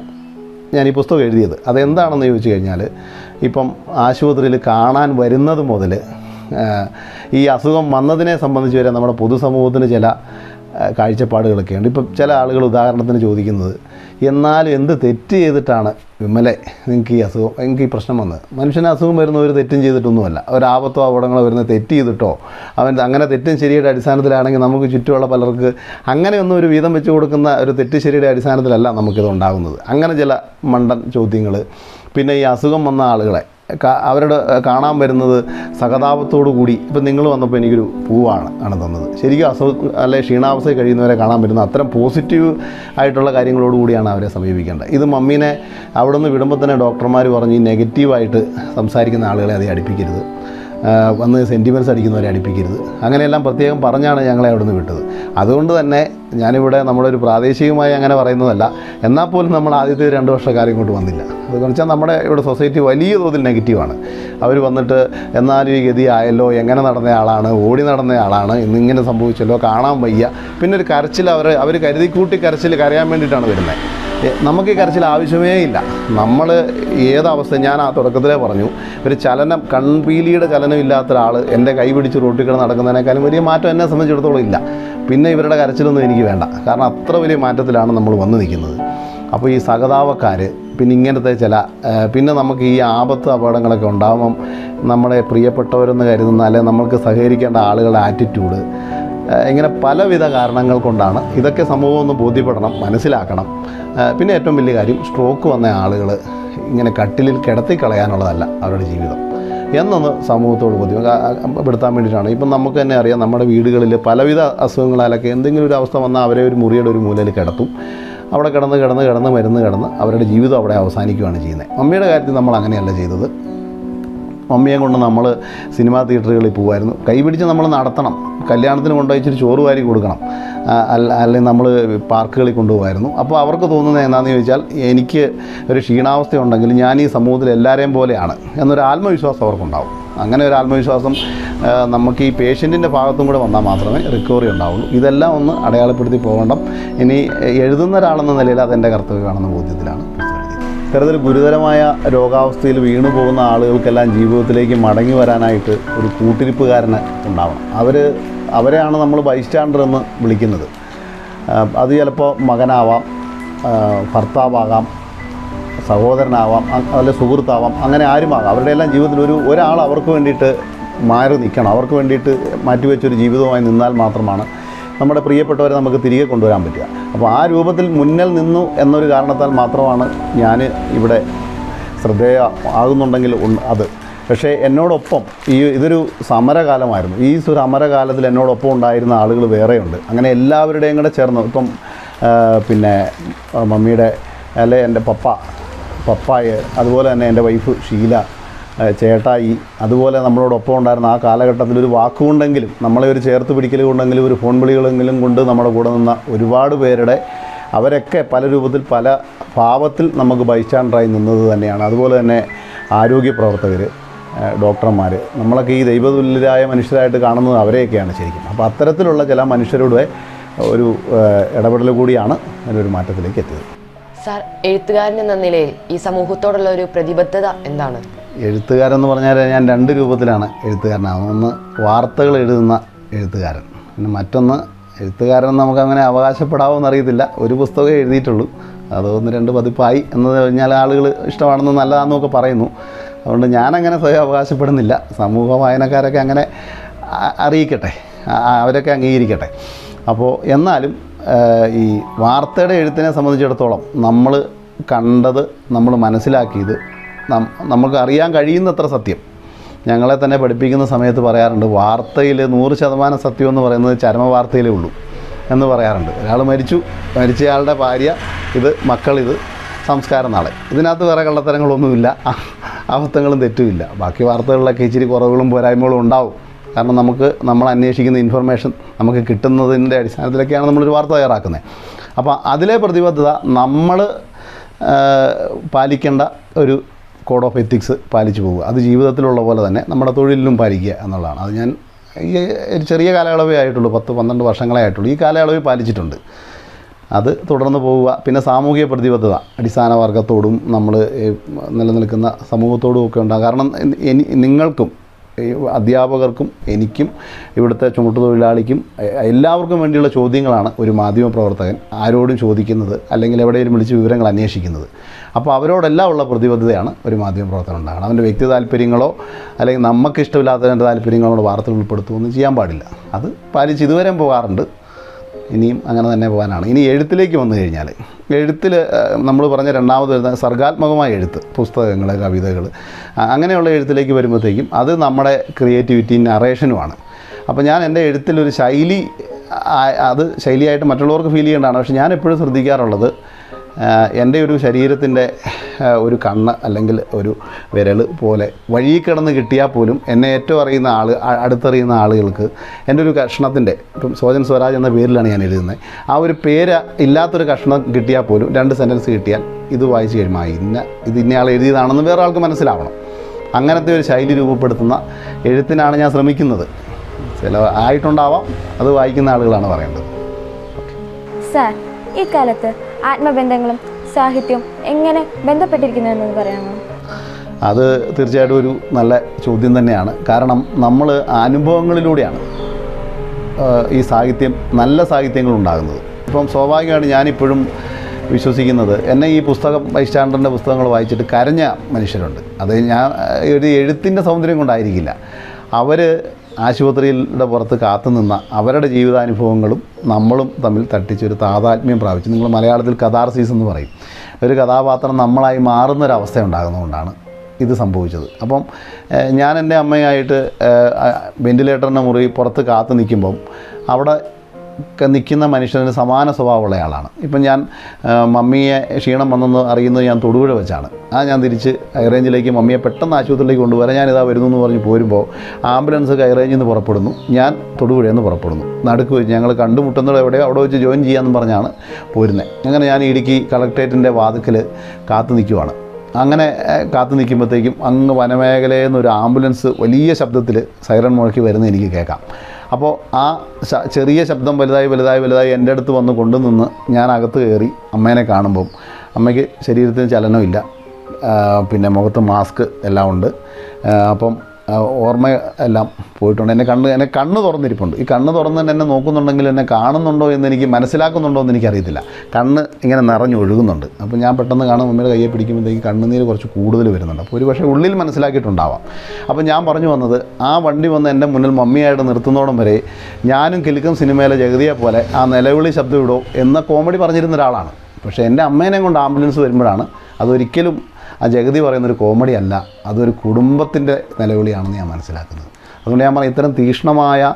ഞാൻ ഈ പുസ്തകം എഴുതിയത്. അതെന്താണെന്ന് ചോദിച്ചു കഴിഞ്ഞാൽ ഇപ്പം ആശുപത്രിയിൽ കാണാൻ വരുന്നത് മുതൽ ഈ അസുഖം വന്നതിനെ സംബന്ധിച്ച് വരെ നമ്മുടെ പൊതുസമൂഹത്തിന് ചില കാഴ്ചപ്പാടുകളൊക്കെയുണ്ട്. കാഴ്ചപ്പാടുകളൊക്കെ ഇപ്പം ചില ആളുകൾ ഉദാഹരണത്തിന് ചോദിക്കുന്നത് എന്നാലും എന്ത് തെറ്റ് ചെയ്തിട്ടാണ് വിമലെ നിങ്ങൾക്ക് ഈ അസുഖം എനിക്ക് ഈ പ്രശ്നം വന്നത്? മനുഷ്യന് അസുഖം വരുന്ന ഒരു തെറ്റും ചെയ്തിട്ടൊന്നുമല്ല. ഒരാപത്തോ അപകടങ്ങളോ വരുന്ന തെറ്റ് ചെയ്തിട്ടോ അവൻ അങ്ങനെ തെറ്റും ശരിയുടെ അടിസ്ഥാനത്തിലാണെങ്കിൽ നമുക്ക് ചുറ്റുമുള്ള പലർക്ക് അങ്ങനെയൊന്നും ഒരു വീതം വെച്ച് കൊടുക്കുന്ന ഒരു തെറ്റ് ശരിയുടെ അടിസ്ഥാനത്തിലല്ല നമുക്കിത് ഉണ്ടാകുന്നത് അങ്ങനെ ചില മണ്ടൻ ചോദ്യങ്ങൾ പിന്നെ ഈ അസുഖം വന്ന ആളുകളെ അവരുടെ കാണാൻ വരുന്നത് സഹതാപത്തോടു കൂടി. ഇപ്പം നിങ്ങൾ വന്നപ്പോൾ എനിക്കൊരു പൂവാണ് ആണ് തന്നത്. ശരിക്കും അസുഖം അല്ലെ ക്ഷീണാവസ്ഥയിൽ കഴിയുന്നവരെ കാണാൻ വരുന്ന അത്തരം പോസിറ്റീവ് ആയിട്ടുള്ള കാര്യങ്ങളോട് കൂടിയാണ് അവരെ സമീപിക്കേണ്ടത്. ഇത് മമ്മീനെ അവിടെ നിന്ന് വിടുമ്പോൾ തന്നെ ഡോക്ടർമാർ പറഞ്ഞ് നെഗറ്റീവായിട്ട് സംസാരിക്കുന്ന ആളുകളെ അത് അടുപ്പിക്കരുത്. വന്ന് സെന്റിമെന്റ്സ് അടിക്കുന്നവരെ അടിപ്പിക്കരുത്. അങ്ങനെയെല്ലാം പ്രത്യേകം പറഞ്ഞാണ് ഞങ്ങളെ അവിടെ നിന്ന് വിട്ടത്. അതുകൊണ്ട് തന്നെ ഞാനിവിടെ നമ്മുടെ ഒരു പ്രാദേശികമായി അങ്ങനെ പറയുന്നതല്ല. എന്നാൽ പോലും നമ്മൾ ആദ്യത്തെ രണ്ട് വർഷക്കാലം ഇങ്ങോട്ട് വന്നില്ല. അതെന്ന് വെച്ചാൽ നമ്മുടെ ഇവിടെ സൊസൈറ്റി വലിയ തോതിൽ നെഗറ്റീവാണ് അവർ വന്നിട്ട് എന്നാലും ഈ ഗതി ആയല്ലോ എങ്ങനെ നടന്ന ആളാണ് ഓടി നടന്ന ആളാണ് ഇന്നിങ്ങനെ സംഭവിച്ചല്ലോ കാണാൻ വയ്യ. പിന്നെ ഒരു കരച്ചിൽ അവർ അവർ കരുതിക്കൂട്ടി കരച്ചിൽ കരയാൻ വേണ്ടിയിട്ടാണ് വരുന്നത്. നമുക്ക് ഈ കരച്ചിൽ ആവശ്യമേ ഇല്ല. നമ്മൾ ഏതവസ്ഥ ഞാൻ ആ തുടക്കത്തിലേ പറഞ്ഞു. ഒരു ചലനം കൺപീലിയുടെ ചലനം ഇല്ലാത്ത ഒരാൾ എന്റെ കൈ പിടിച്ച് റോട്ടിൽ കിടന്ന് നടക്കുന്നതിനേക്കാളും വലിയ മാറ്റം എന്നെ സംബന്ധിച്ചിടത്തോളം ഇല്ല. പിന്നെ ഇവരുടെ കരച്ചിലൊന്നും എനിക്ക് വേണ്ട. കാരണം അത്ര വലിയ മാറ്റത്തിലാണ് നമ്മൾ വന്നു നിൽക്കുന്നത്. അപ്പോൾ ഈ സഹതാപക്കാർ പിന്നെ ഇങ്ങനത്തെ ചില പിന്നെ നമുക്ക് ഈ ആപത്ത് അപകടങ്ങളൊക്കെ ഉണ്ടാകുമ്പം നമ്മുടെ പ്രിയപ്പെട്ടവരെന്ന് കരുതുന്ന അല്ലെങ്കിൽ നമ്മൾക്ക് സഹകരിക്കേണ്ട ആളുകളുടെ ആറ്റിറ്റ്യൂഡ് ഇങ്ങനെ പലവിധ കാരണങ്ങൾ കൊണ്ടാണ് ഇതൊക്കെ സമൂഹം ഒന്ന് ബോധ്യപ്പെടണം മനസ്സിലാക്കണം. പിന്നെ ഏറ്റവും വലിയ കാര്യം സ്ട്രോക്ക് വന്ന ആളുകൾ ഇങ്ങനെ കട്ടിലിൽ കിടത്തി കളയാനുള്ളതല്ല അവരുടെ ജീവിതം. എന്നൊന്ന് സമൂഹത്തോട് ബോധ്യപ്പെടുത്താൻ വേണ്ടിയിട്ടാണ്. ഇപ്പം നമുക്ക് തന്നെ അറിയാം നമ്മുടെ വീടുകളിൽ പലവിധ അസുഖങ്ങളാലൊക്കെ എന്തെങ്കിലും ഒരു അവസ്ഥ വന്നാൽ അവരെ ഒരു മുറിയുടെ ഒരു മൂലയിൽ കിടത്തും. അവിടെ കിടന്ന് കിടന്ന് കിടന്ന് മരുന്ന് കിടന്ന് അവരുടെ ജീവിതം അവിടെ അവസാനിക്കുകയാണ് ചെയ്യുന്നത്. അമ്മയുടെ കാര്യത്തിൽ നമ്മൾ അങ്ങനെയല്ല ചെയ്തത്. മമ്മിയെ കൊണ്ട് നമ്മൾ സിനിമാ തിയേറ്ററുകളിൽ പോകുമായിരുന്നു. കൈപിടിച്ച് നമ്മൾ നടത്തണം. കല്യാണത്തിന് കൊണ്ടുപോയി ചോറ് വാരി കൊടുക്കണം. അല്ല അല്ലെങ്കിൽ നമ്മൾ പാർക്കുകളിൽ കൊണ്ടുപോകായിരുന്നു അപ്പോൾ അവർക്ക് തോന്നുന്നത് എന്താണെന്ന് ചോദിച്ചാൽ എനിക്ക് ഒരു ക്ഷീണാവസ്ഥ ഉണ്ടെങ്കിൽ ഞാൻ ഈ സമൂഹത്തിൽ എല്ലാവരെയും പോലെയാണ് എന്നൊരു ആത്മവിശ്വാസം അവർക്കുണ്ടാവും. അങ്ങനെ ഒരു ആത്മവിശ്വാസം നമുക്ക് ഈ പേഷ്യന്റിന്റെ ഭാഗത്തും കൂടെ വന്നാൽ മാത്രമേ റിക്കവറി ഉണ്ടാവുള്ളൂ. ഇതെല്ലാം ഒന്ന് അടയാളപ്പെടുത്തി പോകണം ഇനി എഴുതുന്ന ഒരാളെന്ന നിലയിൽ അതെന്റെ കർത്തവ്യമാണെന്ന ബോധ്യത്തിലാണ്. ഇത്തരത്തിൽ ഗുരുതരമായ രോഗാവസ്ഥയിൽ വീണു പോകുന്ന ആളുകൾക്കെല്ലാം ജീവിതത്തിലേക്ക് മടങ്ങി വരാനായിട്ട് ഒരു കൂട്ടിരിപ്പുകാരന് ഉണ്ടാവണം. അവർ അവരെയാണ് നമ്മൾ ബൈസ്റ്റാൻഡർ എന്ന് വിളിക്കുന്നത്. അത് ചിലപ്പോൾ മകനാവാം ഭർത്താവാകാം സഹോദരനാവാം അല്ല സുഹൃത്താവാം അങ്ങനെ ആരുമാകാം. അവരുടെ എല്ലാം ജീവിതത്തിൽ ഒരു ഒരാൾ അവർക്ക് വേണ്ടിയിട്ട് മാറി നിൽക്കണം. അവർക്ക് വേണ്ടിയിട്ട് മാറ്റിവെച്ചൊരു ജീവിതവുമായി നിന്നാൽ മാത്രമാണ് നമ്മുടെ പ്രിയപ്പെട്ടവരെ നമുക്ക് തിരികെ കൊണ്ടുവരാൻ പറ്റുക. അപ്പോൾ ആ രൂപത്തിൽ മുന്നിൽ നിന്നു എന്നൊരു കാരണത്താൽ മാത്രമാണ് ഞാൻ ഇവിടെ ശ്രദ്ധേയ ആകുന്നുണ്ടെങ്കിൽ അത്. പക്ഷേ എന്നോടൊപ്പം ഈ ഇതൊരു സമരകാലമായിരുന്നു. ഈ സമരകാലത്തിൽ എന്നോടൊപ്പം ഉണ്ടായിരുന്ന ആളുകൾ വേറെയുണ്ട്. അങ്ങനെ എല്ലാവരുടെയും കൂടെ ചേർന്ന് ഇപ്പം പിന്നെ മമ്മിയുടെ അല്ലെ എന്റെ പപ്പ പപ്പായ് അതുപോലെ തന്നെ എന്റെ വൈഫ് ഷീല ചേട്ടായി അതുപോലെ നമ്മളോടൊപ്പം ഉണ്ടായിരുന്ന ആ കാലഘട്ടത്തിൽ ഒരു വാക്കുകൊണ്ടെങ്കിലും നമ്മളെ ഒരു ചേർത്ത് പിടിക്കൽ ഒരു ഫോൺ വിളികളെങ്കിലും കൊണ്ട് നമ്മുടെ കൂടെ നിന്ന ഒരുപാട് പേരുടെ അവരൊക്കെ പല രൂപത്തിൽ പല ഭാവത്തിൽ നമുക്ക് ബൈസ്റ്റാൻഡറായി നിന്നത് തന്നെയാണ്. അതുപോലെ തന്നെ ആരോഗ്യ പ്രവർത്തകർ ഡോക്ടർമാർ നമ്മളൊക്കെ ഈ ദൈവതുല്യരായ മനുഷ്യരായിട്ട് കാണുന്നത് അവരെയൊക്കെയാണ് ശരിക്കും. അപ്പോൾ അത്തരത്തിലുള്ള ചില മനുഷ്യരുടെ ഒരു ഇടപെടൽ കൂടിയാണ് അതിനൊരു മാറ്റത്തിലേക്ക് എത്തിയത്. സാർ എഴുത്തുകാരൻ എന്ന നിലയിൽ ഈ സമൂഹത്തോടുള്ള ഒരു പ്രതിബദ്ധത എന്താണ്? എഴുത്തുകാരെന്ന് പറഞ്ഞാൽ ഞാൻ രണ്ട് രൂപത്തിലാണ് എഴുത്തുകാരനാകുന്നത് ഒന്ന് വാർത്തകൾ എഴുതുന്ന എഴുത്തുകാരൻ. പിന്നെ മറ്റൊന്ന് എഴുത്തുകാരൻ നമുക്കങ്ങനെ അങ്ങനെ അവകാശപ്പെടാവോന്ന് അറിയത്തില്ല. ഒരു പുസ്തകമേ എഴുതിയിട്ടുള്ളൂ. അത് ഒന്ന് രണ്ട് പതിപ്പായി എന്ന് കഴിഞ്ഞാൽ ആളുകൾ ഇഷ്ടമാണെന്ന് നല്ലതാണെന്നൊക്കെ പറയുന്നു. അതുകൊണ്ട് ഞാനങ്ങനെ സ്വയം അവകാശപ്പെടുന്നില്ല. സമൂഹ വായനക്കാരൊക്കെ അങ്ങനെ അറിയിക്കട്ടെ. അവരൊക്കെ അംഗീകരിക്കട്ടെ. അപ്പോൾ എന്നാലും ഈ വാർത്തയുടെ എഴുത്തിനെ സംബന്ധിച്ചിടത്തോളം നമ്മൾ കണ്ടത് നമ്മൾ മനസ്സിലാക്കിയത് നമുക്ക് അറിയാൻ കഴിയുന്നത്ര സത്യം. ഞങ്ങളെ തന്നെ പഠിപ്പിക്കുന്ന സമയത്ത് പറയാറുണ്ട് വാർത്തയിൽ നൂറ് ശതമാനം സത്യം എന്ന് പറയുന്നത് ചരമ വാർത്തയിലേ ഉള്ളൂ എന്ന് പറയാറുണ്ട്. ഒരാൾ മരിച്ചു മരിച്ചയാളുടെ ഭാര്യ ഇത് മക്കളിത് സംസ്കാരം നാളെ. ഇതിനകത്ത് വേറെ കള്ളത്തരങ്ങളൊന്നുമില്ല അബദ്ധങ്ങളും തെറ്റുമില്ല. ബാക്കി വാർത്തകളിലൊക്കെ ഇച്ചിരി കുറവുകളും പോരായ്മകളും ഉണ്ടാവും. കാരണം നമുക്ക് നമ്മൾ അന്വേഷിക്കുന്ന ഇൻഫർമേഷൻ നമുക്ക് കിട്ടുന്നതിന്റെ അടിസ്ഥാനത്തിലൊക്കെയാണ് നമ്മളൊരു വാർത്ത തയ്യാറാക്കുന്നത്. അപ്പോൾ അതിലെ പ്രതിബദ്ധത നമ്മൾ പാലിക്കേണ്ട ഒരു കോഡ് ഓഫ് എത്തിക്സ് പാലിച്ചു പോവുക. അത് ജീവിതത്തിലുള്ള പോലെ തന്നെ നമ്മുടെ തൊഴിലിലും പാലിക്കുക എന്നുള്ളതാണ്. അത് ഞാൻ ഈ ഒരു ചെറിയ കാലയളവേ ആയിട്ടുള്ളൂ പത്ത് പന്ത്രണ്ട് വർഷങ്ങളെ ആയിട്ടുള്ളൂ. ഈ കാലയളവിൽ പാലിച്ചിട്ടുണ്ട്. അത് തുടർന്ന് പോവുക. പിന്നെ സാമൂഹിക പ്രതിബദ്ധത അടിസ്ഥാന വർഗത്തോടും നമ്മൾ നിലനിൽക്കുന്ന സമൂഹത്തോടും ഒക്കെ ഉണ്ടാകും. കാരണം നിങ്ങൾക്കും അധ്യാപകർക്കും എനിക്കും ഇവിടുത്തെ ചുമട്ടുതൊഴിലാളിക്കും എല്ലാവർക്കും വേണ്ടിയുള്ള ചോദ്യങ്ങളാണ് ഒരു മാധ്യമ പ്രവർത്തകൻ ആരോടും ചോദിക്കുന്നത് അല്ലെങ്കിൽ എവിടെയെങ്കിലും വിളിച്ച് വിവരങ്ങൾ അന്വേഷിക്കുന്നത്. അപ്പോൾ അവരോടെല്ലാം ഉള്ള പ്രതിബദ്ധതയാണ് ഒരു മാധ്യമ ഉണ്ടാകണം. അവന്റെ വ്യക്തി താല്പര്യങ്ങളോ അല്ലെങ്കിൽ നമുക്ക് ഇഷ്ടമില്ലാത്തതിന്റെ താല്പര്യങ്ങളോട് വാർത്തകൾ ഉൾപ്പെടുത്തുമൊന്നും ചെയ്യാൻ പാടില്ല. അത് പാലിച്ച് ഇതുവരെ പോകാറുണ്ട്. ഇനിയും അങ്ങനെ തന്നെ പോകാനാണ്. ഇനി എഴുത്തിലേക്ക് വന്നു കഴിഞ്ഞാൽ എഴുത്തിൽ നമ്മൾ പറഞ്ഞ രണ്ടാമത് വരുന്ന സർഗാത്മകമായ എഴുത്ത് പുസ്തകങ്ങൾ കവിതകൾ അങ്ങനെയുള്ള എഴുത്തിലേക്ക് വരുമ്പോഴത്തേക്കും അത് നമ്മുടെ ക്രിയേറ്റിവിറ്റി നറേഷനുമാണ്. അപ്പോൾ ഞാൻ എന്റെ എഴുത്തിലൊരു ശൈലി അത് ശൈലിയായിട്ട് മറ്റുള്ളവർക്ക് ഫീൽ ചെയ്യേണ്ടതാണ്. പക്ഷേ ഞാൻ എപ്പോഴും ശ്രദ്ധിക്കാറുള്ളത് എന്റെ ഒരു ശരീരത്തിന്റെ ഒരു കണ്ണ് അല്ലെങ്കിൽ ഒരു വിരൽ പോലെ വഴി കിടന്ന് കിട്ടിയാൽ പോലും എന്നെ ഏറ്റവും അറിയുന്ന ആൾ അടുത്തറിയുന്ന ആളുകൾക്ക് എന്റെ ഒരു കഷ്ണത്തിന്റെ ഇപ്പം സോജൻ സ്വരാജ് എന്ന പേരിലാണ് ഞാൻ എഴുതുന്നത്. ആ ഒരു പേര് ഇല്ലാത്തൊരു കഷ്ണം കിട്ടിയാൽ പോലും രണ്ട് സെന്റൻസ് കിട്ടിയാൽ ഇത് വായിച്ചു കഴിയുമ്പോൾ ഇന്ന ഇത് ഇന്നയാൾ എഴുതിയതാണെന്ന് വേറെ ആൾക്ക് മനസ്സിലാവണം. അങ്ങനത്തെ ഒരു ശൈലി രൂപപ്പെടുത്തുന്ന എഴുത്തിനാണ് ഞാൻ ശ്രമിക്കുന്നത്. ചില ആയിട്ടുണ്ടാവാം അത് വായിക്കുന്ന ആളുകളാണ് പറയേണ്ടത്. സാർ ഈ കാലത്ത് ആത്മബന്ധങ്ങളും സാഹിത്യവും എങ്ങനെ ബന്ധപ്പെട്ടിരിക്കുന്നതെന്ന് പറയാമോ? അത് തീർച്ചയായിട്ടും ഒരു നല്ല ചോദ്യം തന്നെയാണ്. കാരണം നമ്മൾ അനുഭവങ്ങളിലൂടെയാണ് ഈ സാഹിത്യം നല്ല സാഹിത്യങ്ങൾ ഉണ്ടാകുന്നത്. ഇപ്പം സ്വാഭാവികമാണ് ഞാനിപ്പോഴും വിശ്വസിക്കുന്നത് എന്നെ ഈ പുസ്തകം ബൈസ്റ്റാൻഡറിന്റെ പുസ്തകങ്ങൾ വായിച്ചിട്ട് കരഞ്ഞ മനുഷ്യരുണ്ട്. അത് ഞാൻ ഒരു എഴുത്തിന്റെ സൗന്ദര്യം കൊണ്ടായിരിക്കില്ല. അവർ ആശുപത്രിയുടെ പുറത്ത് കാത്തുനിന്ന അവരുടെ ജീവിതാനുഭവങ്ങളും നമ്മളും തമ്മിൽ തട്ടിച്ചൊരു താതാത്മ്യം പ്രാപിച്ചു. നിങ്ങൾ മലയാളത്തിൽ കഥാർസീസ് എന്ന് പറയും. ഒരു കഥാപാത്രം നമ്മളായി മാറുന്നൊരവസ്ഥ ഉണ്ടാകുന്നതുകൊണ്ടാണ് ഇത് സംഭവിച്ചത്. അപ്പം ഞാൻ എന്റെ അമ്മയായിട്ട് വെന്റിലേറ്ററിന്റെ മുറി പുറത്ത് കാത്തു നിൽക്കുമ്പം അവിടെ നിൽക്കുന്ന മനുഷ്യന് സമാന സ്വഭാവമുള്ള ആളാണ്. ഇപ്പം ഞാൻ മമ്മിയെ ക്ഷീണം വന്നെന്ന് അറിയുന്നത് ഞാൻ തൊടുപുഴ വെച്ചാണ്. ആ ഞാൻ തിരിച്ച് ഹൈറേഞ്ചിലേക്ക് മമ്മിയെ പെട്ടെന്ന് ആശുപത്രിയിലേക്ക് കൊണ്ടുവരാൻ ഞാനിതാ വരുന്നു എന്ന് പറഞ്ഞ് പോരുമ്പോൾ ആംബുലൻസ് ഹൈറേഞ്ചിൽ നിന്ന് പുറപ്പെടുന്നു. ഞാൻ തൊടുപുഴയിൽ നിന്ന് പുറപ്പെടുന്നു. നടുക്ക് വെച്ച് ഞങ്ങൾ കണ്ടുമുട്ടുന്നത് എവിടെയോ അവിടെ വെച്ച് ജോയിൻ ചെയ്യാമെന്ന് പറഞ്ഞാണ് പോരുന്നത് അങ്ങനെ ഞാൻ ഇടുക്കി കളക്ട്രേറ്റിന്റെ വാതിക്കൽ കാത്തു നിൽക്കുവാണ് അങ്ങനെ കാത്തു നിൽക്കുമ്പോഴത്തേക്കും അങ്ങ് വനമേഖലയിൽ നിന്ന് ഒരു ആംബുലൻസ് വലിയ ശബ്ദത്തിൽ സൈറൺ മുഴക്കി വരുന്നത് എനിക്ക് കേൾക്കാം. അപ്പോൾ ആ ചെറിയ ശബ്ദം വലുതായി വലുതായി വലുതായി എന്റെ അടുത്ത് വന്ന് കൊണ്ടുനിന്ന് ഞാൻ അകത്ത് കയറി അമ്മേനെ കാണുമ്പം അമ്മയ്ക്ക് ശരീരത്തിന് ചലനമില്ല. പിന്നെ മുഖത്ത് മാസ്ക് എല്ലാം ഉണ്ട്. അപ്പം ഓർമ്മ എല്ലാം പോയിട്ടുണ്ട്. എന്നെ കണ്ണ് എന്നെ കണ്ണ് തുറന്നിരിപ്പുണ്ട്. ഈ കണ്ണ് തുറന്ന് തന്നെ എന്നെ നോക്കുന്നുണ്ടെങ്കിൽ എന്നെ കാണുന്നുണ്ടോ എന്ന് എനിക്ക് മനസ്സിലാക്കുന്നുണ്ടോ എന്ന് എനിക്കറിയത്തില്ല കണ്ണ് ഇങ്ങനെ നിറഞ്ഞു ഒഴുകുന്നുണ്ട്. അപ്പോൾ ഞാൻ പെട്ടെന്ന് കാണും മമ്മിയുടെ കയ്യെ പിടിക്കുമ്പോഴത്തേക്ക് കണ്ണുനീര് കുറച്ച് കൂടുതൽ വരുന്നുണ്ട്. അപ്പോൾ ഒരു പക്ഷേ ഉള്ളിൽ മനസ്സിലാക്കിയിട്ടുണ്ടാവാം. അപ്പോൾ ഞാൻ പറഞ്ഞു വന്നത് ആ വണ്ടി വന്ന് എന്റെ മുന്നിൽ മമ്മിയായിട്ട് നിർത്തുന്നോടം വരെ ഞാനും കിലുക്കും സിനിമയിലെ ജഗതിയെ പോലെ ആ നിലവിളി ശബ്ദം ഇടോ എന്ന കോമഡി പറഞ്ഞിരുന്ന ഒരാളാണ്. പക്ഷേ എന്റെ അമ്മേനെ കൊണ്ട് ആംബുലൻസ് വരുമ്പോഴാണ് അതൊരിക്കലും ആ ജഗതി പറയുന്നൊരു കോമഡി അല്ല. അതൊരു കുടുംബത്തിന്റെ നിലവിളിയാണെന്ന് ഞാൻ മനസ്സിലാക്കുന്നത്. അതുകൊണ്ട് ഞാൻ പറഞ്ഞ ഇത്തരം തീക്ഷ്ണമായ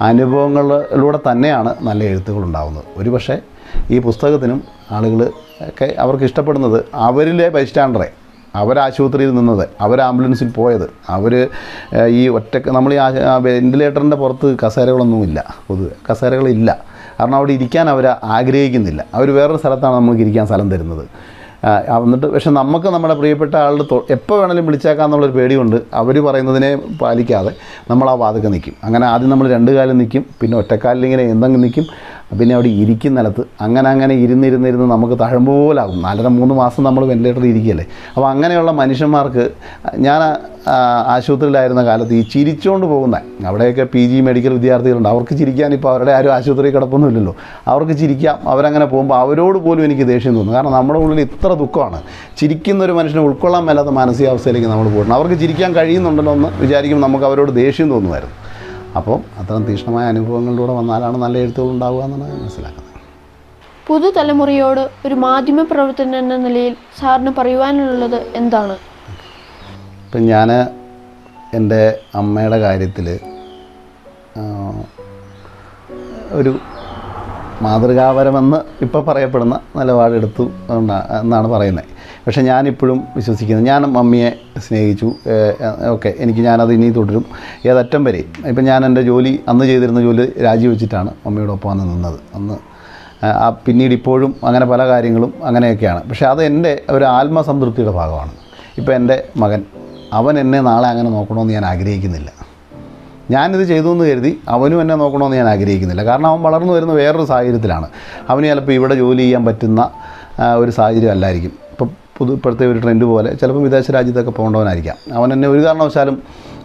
അനുഭവങ്ങളിലൂടെ തന്നെയാണ് നല്ല എഴുത്തുകൾ ഉണ്ടാകുന്നത് ഒരുപക്ഷെ ഈ പുസ്തകത്തിനും ആളുകൾ ഒക്കെ അവർക്ക് ഇഷ്ടപ്പെടുന്നത് അവരിലെ ബൈസ്റ്റാൻഡറെ അവരാശുപത്രിയിൽ നിന്നത് അവർ ആംബുലൻസിൽ പോയത് അവർ ഈ ഒറ്റ നമ്മൾ ഈ വെന്റിലേറ്ററിന്റെ പുറത്ത് കസേരകളൊന്നുമില്ല പൊതുവെ കസേരകളില്ല. കാരണം അവിടെ ഇരിക്കാൻ അവർ ആഗ്രഹിക്കുന്നില്ല. അവർ വേറൊരു സ്ഥലത്താണ് നമുക്ക് ഇരിക്കാൻ സ്ഥലം തരുന്നത്. എന്നിട്ട് പക്ഷെ നമുക്ക് നമ്മുടെ പ്രിയപ്പെട്ട ആളുടെ എപ്പോൾ വേണമെങ്കിലും വിളിച്ചേക്കാം എന്നുള്ളൊരു പേടിയുണ്ട്. അവർ പറയുന്നതിനെ പാലിക്കാതെ നമ്മൾ ആ വാതിക്കെ നിൽക്കും. അങ്ങനെ ആദ്യം നമ്മൾ രണ്ട് കാലം നിൽക്കും പിന്നെ ഒറ്റക്കാലിൽ ഇങ്ങനെ എന്തെങ്കിലും നിൽക്കും. പിന്നെ അവിടെ ഇരിക്കുന്ന നിലത്ത് അങ്ങനെ അങ്ങനെ ഇരുന്നിരുന്നിരുന്ന് നമുക്ക് തഴമ്പോലാകും നാലര മൂന്ന് മാസം നമ്മൾ വെന്റിലേറ്ററിൽ ഇരിക്കുകയല്ലേ. അപ്പോൾ അങ്ങനെയുള്ള മനുഷ്യന്മാർക്ക് ഞാൻ ആശുപത്രിയിലായിരുന്ന കാലത്ത് ഈ ചിരിച്ചുകൊണ്ട് പോകുന്ന അവിടെയൊക്കെ പി ജി മെഡിക്കൽ വിദ്യാർത്ഥികളുണ്ട്. അവർക്ക് ചിരിക്കാൻ ഇപ്പോൾ അവരുടെ ആരും ആശുപത്രി കിടപ്പൊന്നുമില്ലല്ലോ. അവർക്ക് ചിരിക്കാം അവരങ്ങനെ പോകുമ്പോൾ അവരോട് പോലും എനിക്ക് ദേഷ്യം തോന്നും. കാരണം നമ്മുടെ ഉള്ളിൽ ഇത്ര ദുഃഖമാണ്. ചിരിക്കുന്ന ഒരു മനുഷ്യനെ ഉൾക്കൊള്ളാൻ മേലാത്ത മാനസികാവസ്ഥയിലേക്ക് നമ്മൾ പോകണം അവർക്ക് ചിരിക്കാൻ കഴിയുന്നുണ്ടല്ലോ എന്ന് വിചാരിക്കുമ്പോൾ നമുക്ക് അവരോട് ദേഷ്യം തോന്നുമായിരുന്നു. അപ്പോൾ അത്തരം തീക്ഷ്ണമായ അനുഭവങ്ങളിലൂടെ വന്നാലാണ് നല്ല എഴുത്തുകൾ ഉണ്ടാവുക എന്നാണ് ഞാൻ മനസ്സിലാക്കുന്നത്. പുതുതലമുറയോട് ഒരു മാധ്യമ പ്രവർത്തകൻ എന്ന നിലയിൽ സാറിന് പറയുവാനുള്ളത് എന്താണ്? ഇപ്പം ഞാൻ എന്റെ അമ്മയുടെ കാര്യത്തിൽ ഒരു മാതൃകാപരമെന്ന് ഇപ്പോൾ പറയപ്പെടുന്ന നിലപാടെടുത്തു എന്നാ- എന്നാണ് പറയുന്നത്. പക്ഷേ ഞാനിപ്പോഴും വിശ്വസിക്കുന്നത് ഞാൻ മമ്മിയെ സ്നേഹിച്ചു. ഓക്കെ എനിക്ക് ഞാനത് ഇനി തുടരും. ഏതറ്റം വരെ. ഇപ്പം ഞാൻ എന്റെ ജോലി അന്ന് ചെയ്തിരുന്ന ജോലി രാജിവെച്ചിട്ടാണ് മമ്മിയോടൊപ്പം അന്ന് നിന്നത്. അന്ന് പിന്നീട് ഇപ്പോഴും അങ്ങനെ പല കാര്യങ്ങളും അങ്ങനെയൊക്കെയാണ്. പക്ഷേ അത് എന്റെ ഒരു ആത്മസംതൃപ്തിയുടെ ഭാഗമാണ്. ഇപ്പോൾ എന്റെ മകൻ അവൻ എന്നെ നാളെ അങ്ങനെ നോക്കണമെന്ന് ഞാൻ ആഗ്രഹിക്കുന്നില്ല. ഞാനിത് ചെയ്തു എന്ന് കരുതി അവനും എന്നെ നോക്കണമെന്ന് ഞാൻ ആഗ്രഹിക്കുന്നില്ല. കാരണം അവൻ വളർന്നു വരുന്ന വേറൊരു സാഹചര്യത്തിലാണ്. അവന് ചിലപ്പോൾ ഇവിടെ ജോലി ചെയ്യാൻ പറ്റുന്ന ഒരു സാഹചര്യം അല്ലായിരിക്കും. പുതു ഇപ്പോഴത്തെ ഒരു ട്രെൻഡ് പോലെ ചിലപ്പോൾ വിദേശ രാജ്യത്തൊക്കെ പോകേണ്ടവനായിരിക്കാം. അവൻ എന്നെ ഒരു കാരണവശാലും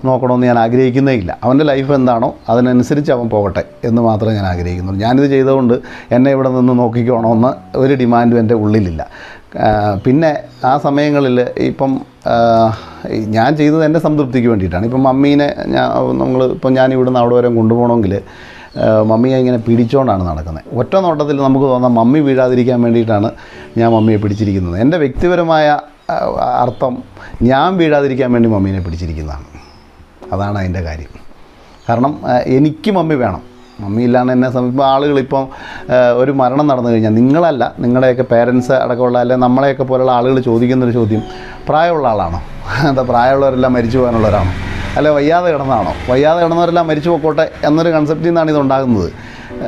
നോക്കണമെന്ന് ഞാൻ ആഗ്രഹിക്കുന്നേ ഇല്ല. അവന്റെ ലൈഫ് എന്താണോ അതിനനുസരിച്ച് അവൻ പോകട്ടെ എന്ന് മാത്രമേ ഞാൻ ആഗ്രഹിക്കുന്നുള്ളൂ. ഞാനിത് ചെയ്തുകൊണ്ട് എന്നെ ഇവിടെ നിന്ന് നോക്കിക്കോണമെന്ന് ഒരു ഡിമാൻഡും എന്റെ ഉള്ളിലില്ല. പിന്നെ ആ സമയങ്ങളിൽ ഇപ്പം ഞാൻ ചെയ്തത് എന്റെ സംതൃപ്തിക്ക് വേണ്ടിയിട്ടാണ്. ഇപ്പം മമ്മീനെ ഞാൻ നമ്മൾ ഇപ്പം ഞാൻ ഇവിടുന്ന് അവിടെ വരെ കൊണ്ടുപോകണമെങ്കിൽ മമ്മിയെ ഇങ്ങനെ പിടിച്ചുകൊണ്ടാണ് നടക്കുന്നത് ഒറ്റ നോട്ടത്തിൽ നമുക്ക് തോന്നാം മമ്മി വീഴാതിരിക്കാൻ വേണ്ടിയിട്ടാണ് ഞാൻ മമ്മിയെ പിടിച്ചിരിക്കുന്നത്. എന്റെ വ്യക്തിപരമായ അർത്ഥം ഞാൻ വീഴാതിരിക്കാൻ വേണ്ടി മമ്മീനെ പിടിച്ചിരിക്കുന്നതാണ്. അതാണ് അതിന്റെ കാര്യം. കാരണം എനിക്ക് മമ്മി വേണം. മമ്മി ഇല്ലാണ്ട് എന്നെ സമീപം ആളുകളിപ്പം ഒരു മരണം നടന്നു കഴിഞ്ഞാൽ നിങ്ങളല്ല നിങ്ങളുടെയൊക്കെ പേരൻസ് അടക്കമുള്ള അല്ലെ നമ്മളെയൊക്കെ പോലുള്ള ആളുകൾ ചോദിക്കുന്നൊരു ചോദ്യം പ്രായമുള്ള ആളാണോ? *laughs* എന്താ പ്രായമുള്ളവരെല്ലാം മരിച്ചു പോകാനുള്ളവരാണോ? അല്ലെ വയ്യാതെ കിടന്നാണോ വയ്യാതെ കിടന്നവരെല്ലാം മരിച്ചു പോക്കോട്ടെ എന്നൊരു കൺസെപ്റ്റിൽ നിന്നാണ് ഇത് ഉണ്ടാകുന്നത്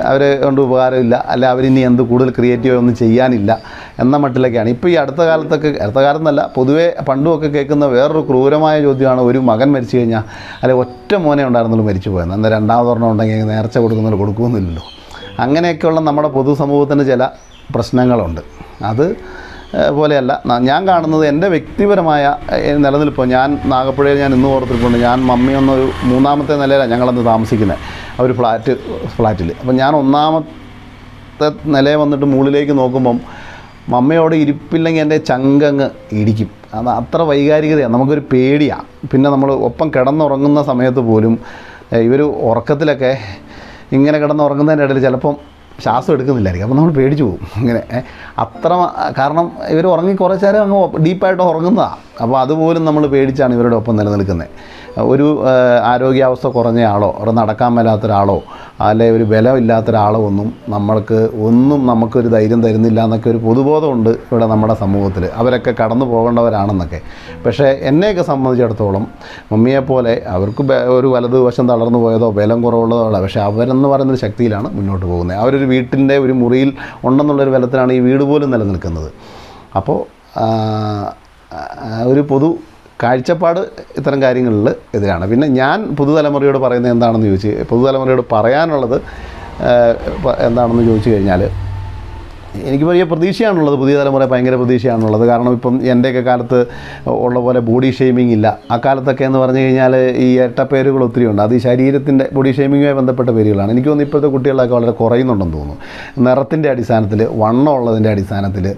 അവർ കൊണ്ട് ഉപകാരമില്ല അല്ല അവരിനി എന്ത് കൂടുതൽ ക്രിയേറ്റീവ് ഒന്നും ചെയ്യാനില്ല എന്ന മട്ടിലൊക്കെയാണ് ഇപ്പോൾ ഈ അടുത്ത കാലത്തൊക്കെ അടുത്ത കാലം എന്നല്ല പൊതുവേ പണ്ടുമൊക്കെ കേൾക്കുന്ന വേറൊരു ക്രൂരമായ ചോദ്യമാണ് ഒരു മകൻ മരിച്ചു കഴിഞ്ഞാൽ അല്ലെ ഒറ്റ മോനെ ഉണ്ടായിരുന്നുള്ളൂ മരിച്ചു പോയെന്ന്. എന്നാൽ രണ്ടാമതൊരെണ്ണം ഉണ്ടെങ്കിൽ നേർച്ച കൊടുക്കുന്നവർ കൊടുക്കുമെന്നില്ലല്ലോ അങ്ങനെയൊക്കെയുള്ള നമ്മുടെ പൊതുസമൂഹത്തിന് ചില പ്രശ്നങ്ങളുണ്ട്. അത് പോലെയല്ല. ഞാൻ കാണുന്നത് എന്റെ വ്യക്തിപരമായ നിലനിൽപ്പ്. ഞാൻ നാഗപ്പുഴയിൽ ഞാൻ ഇന്ന് ഓർത്തിട്ടുണ്ട് ഞാൻ മമ്മി എന്നൊരു മൂന്നാമത്തെ നിലയിലാണ് ഞങ്ങളന്ന് താമസിക്കുന്നത് ഒരു ഫ്ലാറ്റ് ഫ്ലാറ്റിൽ അപ്പം ഞാൻ ഒന്നാമത്തെ നിലയിൽ വന്നിട്ട് മുകളിലേക്ക് നോക്കുമ്പം മമ്മയോട് ഇരിപ്പില്ലെങ്കിൽ എന്റെ ചങ്കങ്ങ് ഇടിക്കും. അത് അത്ര വൈകാരികതയാണ് നമുക്കൊരു പേടിയാണ് പിന്നെ നമ്മൾ ഒപ്പം കിടന്നുറങ്ങുന്ന സമയത്ത് പോലും ഇവർ ഉറക്കത്തിലൊക്കെ ഇങ്ങനെ കിടന്നുറങ്ങുന്നതിന്റെ ഇടയിൽ ചിലപ്പം ശ്വാസം എടുക്കുന്നില്ലായിരിക്കും. അപ്പോൾ നമ്മൾ പേടിച്ചു പോകും. ഇങ്ങനെ അത്ര കാരണം ഇവർ ഉറങ്ങി കുറച്ചേരം അങ്ങ് ഡീപ്പായിട്ട് ഉറങ്ങുന്നതാണ് അപ്പോൾ അതുപോലും നമ്മൾ പേടിച്ചാണ് ഇവരുടെ ഒപ്പം നിലനിൽക്കുന്നത്. ഒരു ആരോഗ്യാവസ്ഥ കുറഞ്ഞ ആളോ ഒരു നടക്കാൻ മേലാത്ത ഒരാളോ അല്ലെ ഒരു ബലമില്ലാത്ത ഒരാളോ ഒന്നും നമ്മൾക്ക് ഒന്നും നമുക്കൊരു ധൈര്യം തരുന്നില്ല എന്നൊക്കെ ഒരു പൊതുബോധമുണ്ട് ഇവിടെ നമ്മുടെ സമൂഹത്തിൽ. അവരൊക്കെ കടന്നു പോകേണ്ടവരാണെന്നൊക്കെ. പക്ഷേ എന്നെയൊക്കെ സംബന്ധിച്ചിടത്തോളം മമ്മിയെപ്പോലെ അവർക്ക് ഒരു വലതുവശം തളർന്നു പോയതോ ബലം കുറവുള്ളതോ അല്ല. പക്ഷേ അവരെന്ന് പറയുന്നൊരു ശക്തിയിലാണ് മുന്നോട്ട് പോകുന്നത്. അവരൊരു വീട്ടിന്റെ ഒരു മുറിയിൽ ഉണ്ടെന്നുള്ളൊരു ബലത്തിലാണ് ഈ വീട് പോലും നിലനിൽക്കുന്നത്. അപ്പോൾ ഒരു പൊതു കാഴ്ചപ്പാട് ഇത്തരം കാര്യങ്ങളിൽ എതിരാണ്. പിന്നെ ഞാൻ പുതുതലമുറയോട് പറയുന്നത് എന്താണെന്ന് ചോദിച്ച് പുതുതലമുറയോട് പറയാനുള്ളത് എന്താണെന്ന് ചോദിച്ചു കഴിഞ്ഞാൽ എനിക്ക് വലിയ പ്രതീക്ഷയാണുള്ളത് പുതിയ തലമുറ ഭയങ്കര പ്രതീക്ഷയാണുള്ളത്. കാരണം ഇപ്പം എന്റെയൊക്കെ കാലത്ത് ഉള്ള പോലെ ബോഡി ഷെയ്മിങ് ഇല്ല. ആ കാലത്തൊക്കെ എന്ന് പറഞ്ഞു കഴിഞ്ഞാൽ ഈ ഇരട്ടപ്പേരുകൾ ഒത്തിരി ഉണ്ട്. അത് ഈ ശരീരത്തിന്റെ ബോഡി ഷെയ്മിങ്ങുമായി ബന്ധപ്പെട്ട പേരുകളാണ്. എനിക്ക് തോന്നുന്നു ഇപ്പോഴത്തെ കുട്ടികളൊക്കെ വളരെ കുറയുന്നുണ്ടെന്ന് തോന്നുന്നു. നിറത്തിന്റെ അടിസ്ഥാനത്തിൽ വണ്ണം ഉള്ളതിന്റെ അടിസ്ഥാനത്തിൽ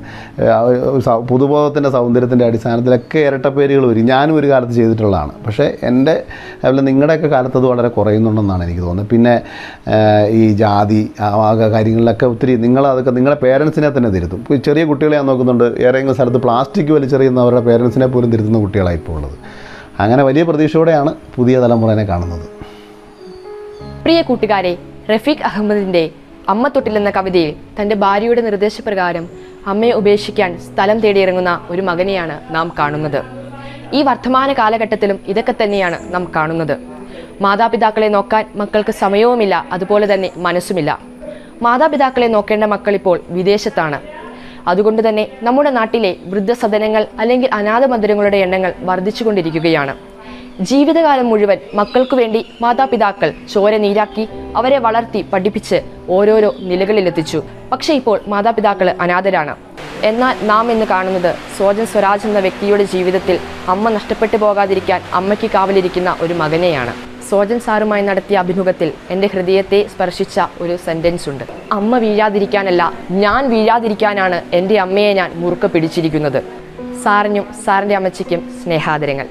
പുതുബോധത്തിന്റെ സൗന്ദര്യത്തിന്റെ അടിസ്ഥാനത്തിലൊക്കെ ഇരട്ടപ്പേരുകൾ വരും. ഞാനും ഒരു കാലത്ത് ചെയ്തിട്ടുള്ളതാണ്. പക്ഷേ എന്റെ അതുപോലെ നിങ്ങളുടെയൊക്കെ കാലത്ത് അത് വളരെ കുറയുന്നുണ്ടെന്നാണ് എനിക്ക് തോന്നുന്നത്. പിന്നെ ഈ ജാതി ആ കാര്യങ്ങളിലൊക്കെ ഒത്തിരി നിങ്ങളതൊക്കെ നിങ്ങളുടെ നിങ്ങളുടെ പേരൻസിനെ തന്നെ തിരുത്തും. ചെറിയ കുട്ടികളെ ഞാൻ നോക്കുന്നുണ്ട് ഏതെങ്കിലും സ്ഥലത്ത് പ്ലാസ്റ്റിക് വലിച്ചെറിയുന്ന അവരുടെ പേരൻസിനെ പോലും തിരുത്തുന്ന കുട്ടികളാണ് ഇപ്പോൾ ഉള്ളത്. അങ്ങനെ വലിയ പ്രതീക്ഷയോടെയാണ് പുതിയ തലമുറനെ കാണുന്നത്. പ്രിയ കൂട്ടുകാരെ റഫീഖ് അഹമ്മദിന്റെ അമ്മ തൊട്ടിലെന്ന കവിതയിൽ തന്റെ ഭാര്യയുടെ നിർദ്ദേശപ്രകാരം അമ്മയെ ഉപേക്ഷിക്കാൻ സ്ഥലം തേടിയിറങ്ങുന്ന ഒരു മകനെയാണ് നാം കാണുന്നത്. ഈ വർത്തമാന കാലഘട്ടത്തിലും ഇതൊക്കെ തന്നെയാണ് നാം കാണുന്നത്. മാതാപിതാക്കളെ നോക്കാൻ മക്കൾക്ക് സമയവുമില്ല അതുപോലെ തന്നെ മനസ്സുമില്ല. മാതാപിതാക്കളെ നോക്കേണ്ട മക്കൾ ഇപ്പോൾ വിദേശത്താണ്. അതുകൊണ്ട് തന്നെ നമ്മുടെ നാട്ടിലെ വൃദ്ധസദനങ്ങൾ അല്ലെങ്കിൽ അനാഥമന്ദിരങ്ങളുടെ എണ്ണങ്ങൾ വർദ്ധിച്ചുകൊണ്ടിരിക്കുകയാണ്. ജീവിതകാലം മുഴുവൻ മക്കൾക്കു വേണ്ടി മാതാപിതാക്കൾ ചോര നീരാക്കി അവരെ വളർത്തി പഠിപ്പിച്ച് ഓരോരോ നിലകളിലെത്തിച്ചു. പക്ഷേ ഇപ്പോൾ മാതാപിതാക്കൾ അനാഥരാണ്. എന്നാൽ നാം ഇന്ന് കാണുന്നത് സോജൻ സ്വരാജ് എന്ന വ്യക്തിയുടെ ജീവിതത്തിൽ അമ്മ നഷ്ടപ്പെട്ടു പോകാതിരിക്കാൻ അമ്മയ്ക്ക് കാവലിരിക്കുന്ന ഒരു മകനെയാണ്. സോജൻ സാറുമായി നടത്തിയ അഭിമുഖത്തിൽ എന്റെ ഹൃദയത്തെ സ്പർശിച്ച ഒരു സെന്റൻസ് ഉണ്ട്. അമ്മ വീഴാതിരിക്കാനല്ല ഞാൻ വീഴാതിരിക്കാനാണ് എന്റെ അമ്മയെ ഞാൻ മുറുക്ക പിടിച്ചിരിക്കുന്നത്. സാറിനും സാറിന്റെ അമ്മച്ചിക്കും സ്നേഹാദരങ്ങൾ.